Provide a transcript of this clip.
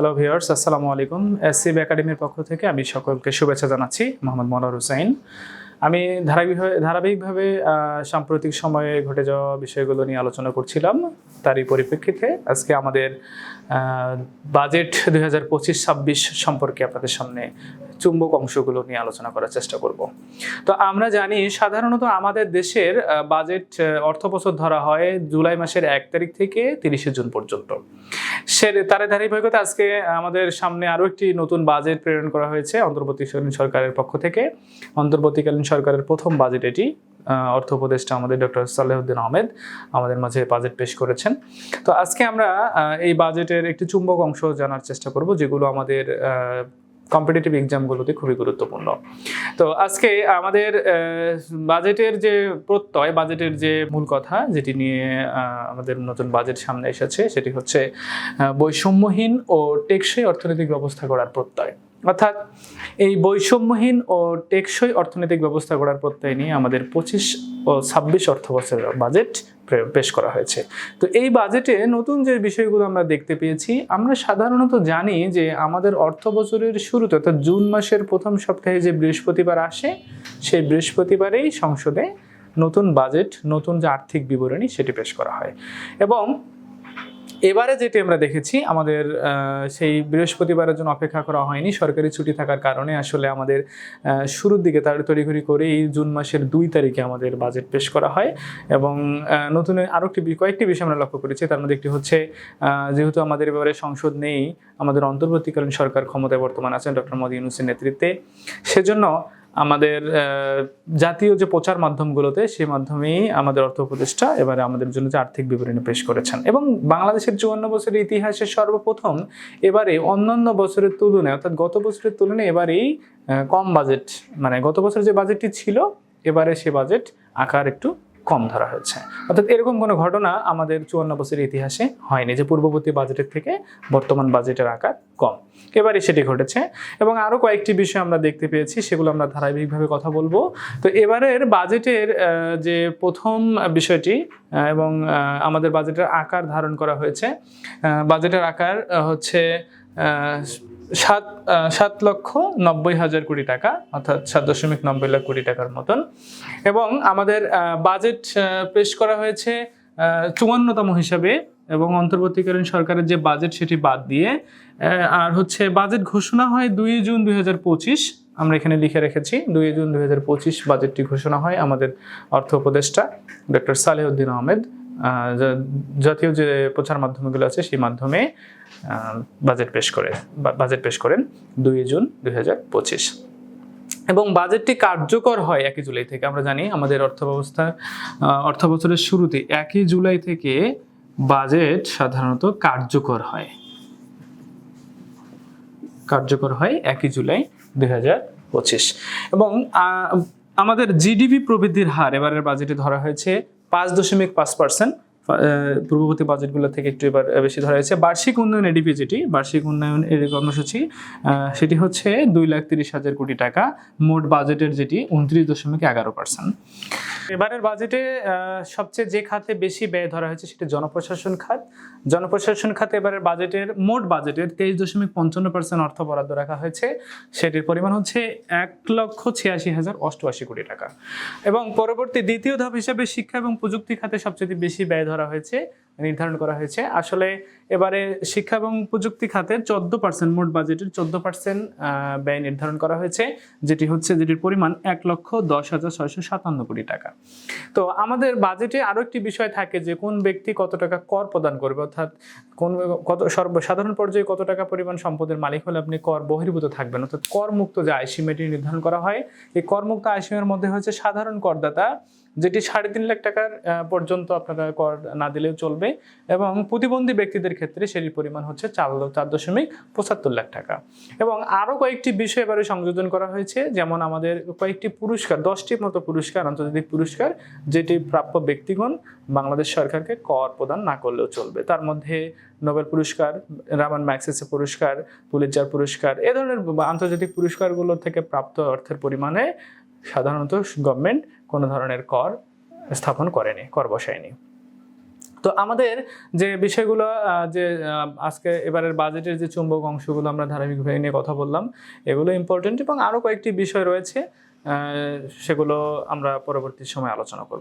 Hello viewers আসসালামু আলাইকুম এসসিব একাডেমির পক্ষ থেকে আমি সকলকে শুভেচ্ছা জানাচ্ছি, মোহাম্মদ মনোয়ার হুসাইন আমি ধারাবাহিকভাবে ধারাবাহিকভাবে সাম্প্রতিক সময়ে ঘটে যাওয়া বিষয়গুলো নিয়ে আলোচনা করছিলাম। তারই পরিপ্রেক্ষিতে আজকে আমাদের বাজেট দুই হাজার সম্পর্কে আপনাদের সামনে চুম্বক অংশগুলো নিয়ে আলোচনা করার চেষ্টা করব। তো আমরা জানি সাধারণত আমাদের দেশের বাজেট অর্থ বছর ধরা হয় জুলাই মাসের এক তারিখ থেকে তিরিশে জুন পর্যন্ত। সে তার ধারাবাহিকতা আজকে আমাদের সামনে আরও একটি নতুন বাজেট প্রেরণ করা হয়েছে অন্তর্বর্তীকালীন সরকারের পক্ষ থেকে। অন্তর্বর্তীকালীন সরকারের প্রথম বাজেট এটি অর্থ উপদেষ্টা আমাদের ডক্টর সালেহুদ্দিন আহমেদ আমাদের মাঝে বাজেট পেশ করেছেন। তো আজকে আমরা এই বাজেটের একটি চুম্বক অংশ জানার চেষ্টা করব, যেগুলো আমাদের কম্পিটিটিভ এক্সামগুলোতে খুবই গুরুত্বপূর্ণ। তো আজকে আমাদের বাজেটের যে প্রত্যয় বাজেটের যে মূল কথা, যেটি নিয়ে আমাদের নতুন বাজেট সামনে এসেছে, সেটি হচ্ছে বৈষম্যহীন ও টেকসই অর্থনৈতিক ব্যবস্থা করার প্রত্যয়। অর্থাৎ এই বৈষম্যহীন ও টেকসই অর্থনৈতিক ব্যবস্থা করার প্রত্যয় নিয়ে আমাদের পঁচিশ ছাব্বিশ অর্থ বছরের বাজেট পেশ করা হয়েছে। তো এই বাজেটে নতুন যে বিষয়গুলো আমরা দেখতে পেয়েছি, আমরা সাধারণত জানি যে আমাদের অর্থ বছরের শুরুতে, অর্থাৎ জুন মাসের প্রথম সপ্তাহে যে বৃহস্পতিবার আসে, সেই বৃহস্পতিবারেই সংসদে নতুন বাজেট নতুন যে আর্থিক বিবরণী, সেটি পেশ করা হয়। এবং এবারে যেটি আমরা দেখেছি, আমাদের সেই বৃহস্পতিবারের জন্য অপেক্ষা করা হয়নি। সরকারি ছুটি থাকার কারণে আসলে আমাদের শুরুর দিকে তাড়াতাড়ি তড়িঘড়ি করে এই জুন মাসের দুই তারিখে আমাদের বাজেট পেশ করা হয় এবং নতুন আরও একটি কয়েকটি বিষয় আমরা লক্ষ্য করেছি। তার মধ্যে একটি হচ্ছে যেহেতু আমাদের এবারে সংসদ নেই, আমাদের অন্তর্বর্তীকালীন সরকার ক্ষমতায় বর্তমান আছেন ডক্টর মোদী ইউনুসের নেতৃত্বে। সেজন্য আমাদের জাতীয় যে প্রচার মাধ্যমগুলোতে সেই মাধ্যমেই আমাদের অর্থ উপদেষ্টা এবারে আমাদের জন্য যে আর্থিক বিবরণী পেশ করেছেন। এবং বাংলাদেশের চুয়ান্ন বছরের ইতিহাসে সর্বপ্রথম এবারে অন্যান্য বছরের তুলনায়, অর্থাৎ গত বছরের তুলনায় এবারেই কম বাজেট মানে গত বছরের যে বাজেটটি ছিল, এবারে সে বাজেট আকার একটু কম ধরা হয়েছে। অর্থাৎ এরকম কোনো ঘটনা আমাদের চুয়ান্ন বছরের ইতিহাসে হয়নি যে পূর্ববর্তী বাজেটের থেকে বর্তমান বাজেটের আকার কম। এবারে সেটি ঘটেছে এবং আরও কয়েকটি বিষয় আমরা দেখতে পেয়েছি, সেগুলো আমরা ধারাবাহিকভাবে কথা বলব। তো এবারের বাজেটের যে প্রথম বিষয়টি এবং আমাদের বাজেটের আকার ধারণ করা হয়েছে বাজেটের আকার হচ্ছে সাত সাত লক্ষ নব্বই হাজার কোটি টাকা, অর্থাৎ সাত দশমিক নব্বই লাখ কোটি টাকার মতন। এবং আমাদের বাজেট পেশ করা হয়েছে চুয়ান্নতম হিসাবে। এবং অন্তর্বর্তীকালীন সরকারের যে বাজেট সেটি বাদ দিয়ে আর হচ্ছে বাজেট ঘোষণা হয় দুই জুন দুই হাজার পঁচিশ। আমরা এখানে লিখে রেখেছি, দুই জুন দুই হাজার পঁচিশ বাজেটটি ঘোষণা হয় আমাদের অর্থ উপদেষ্টা ডক্টর সালেউদ্দিন আহমেদ। জাতীয় যে প্রচার মাধ্যমগুলো আছে সেই মাধ্যমে বাজেট পেশ করে বাজেট পেশ করেন দুই জুন দুই হাজার পঁচিশ। এবং বাজেটটি কার্যকর হয় একই জুলাই থেকে, আমরা জানি আমাদের অর্থ ব্যবস্থা অর্থ বছরের শুরুতে একই জুলাই থেকে বাজেট সাধারণত কার্যকর হয়। কার্যকর হয় একই জুলাই দুই হাজার পঁচিশ। এবং আমাদের জিডিপি প্রবৃদ্ধির হার এবারের বাজেটে ধরা হয়েছে পাঁচ দশমিক পাঁচ পার্সেন্ট। পূর্ববর্তী বাজেটগুলো থেকে একটু এবার বেশি ধরা হয়েছে। বার্ষিক উন্নয়ন এডিপি যেটি বার্ষিক উন্নয়ন এর কর্মসূচি সেটি হচ্ছে দুই লাখ তিরিশ হাজার কোটি টাকা, মোট বাজেটের যেটি উনত্রিশ দশমিক এগারো পার্সেন্ট। এবারের বাজেটে সবচেয়ে যে খাতে বেশি ব্যয় ধরা হয়েছে সেটি জনপ্রশাসন খাত। জনপ্রশাসন খাতে এবারের বাজেটের, মোট বাজেটের তেইশ দশমিক পঞ্চান্ন পার্সেন্ট অর্থ বরাদ্দ রাখা হয়েছে। সেটির পরিমাণ হচ্ছে এক লক্ষ ছিয়াশি হাজার অষ্টআশি কোটি টাকা। এবং পরবর্তী দ্বিতীয় ধাপ হিসেবে শিক্ষা এবং প্রযুক্তি খাতে সবচেয়ে বেশি ব্যয় ধরা হয়েছে, নির্ধারণ করা হয়েছে। আসলে এবারে শিক্ষা এবং প্রযুক্তি খাতে চোদ্দ পার্সেন্ট মোট বাজেটের চোদ্দ পার্সেন্ট ব্যয় নির্ধারণ করা হয়েছে, যেটি হচ্ছে যেটির পরিমাণ এক লক্ষ দশ হাজার ছয়শো সাতান্ন কোটি টাকা। তো আমাদের বাজেটে আরও একটি বিষয় থাকে যে কোন ব্যক্তি কত টাকা কর প্রদান করবে, অর্থাৎ কোন কত সর্বসাধারণ পর্যায়ে কত টাকা পরিমাণ সম্পদের মালিক হলে আপনি কর বহির্ভূত থাকবেন, অর্থাৎ করমুক্ত যে আয়সীমাটি নির্ধারণ করা হয়, এই করমুক্ত আয়সীমার মধ্যে হচ্ছে সাধারণ করদাতা যেটি সাড়ে তিন লাখ টাকার পর্যন্ত আপনারা কর না দিলেও চলবে এবং প্রতিবন্ধী ব্যক্তিদের ক্ষেত্রে সেটির পরিমাণ হচ্ছে চার চার দশমিক পঁচাত্তর লাখ টাকা। এবং আরও কয়েকটি বিষয় এবারে সংযোজন করা হয়েছে, যেমন আমাদের কয়েকটি পুরস্কার, দশটির মতো পুরস্কার, আন্তর্জাতিক পুরস্কার, যেটি প্রাপ্য ব্যক্তিগণ বাংলাদেশ সরকারকে কর প্রদান না করলেও চলবে। তার মধ্যে নোবেল পুরস্কার, রামান ম্যাক্সেসে পুরস্কার, পুলিৎজার পুরস্কার, এ ধরনের আন্তর্জাতিক পুরস্কারগুলো থেকে প্রাপ্ত অর্থের পরিমাণে সাধারণত গভর্নমেন্ট কোনো ধরনের কর স্থাপন করেনি, কর বসায়নি। তো আমাদের যে বিষয়গুলো যে আজকে এবারের বাজেটের যে চুম্বক অংশগুলো আমরা ধারাবাহিকভাবে নিয়ে কথা বললাম, এগুলো ইম্পর্টেন্ট এবং আরও কয়েকটি বিষয় রয়েছে সেগুলো আমরা পরবর্তী সময় আলোচনা করব।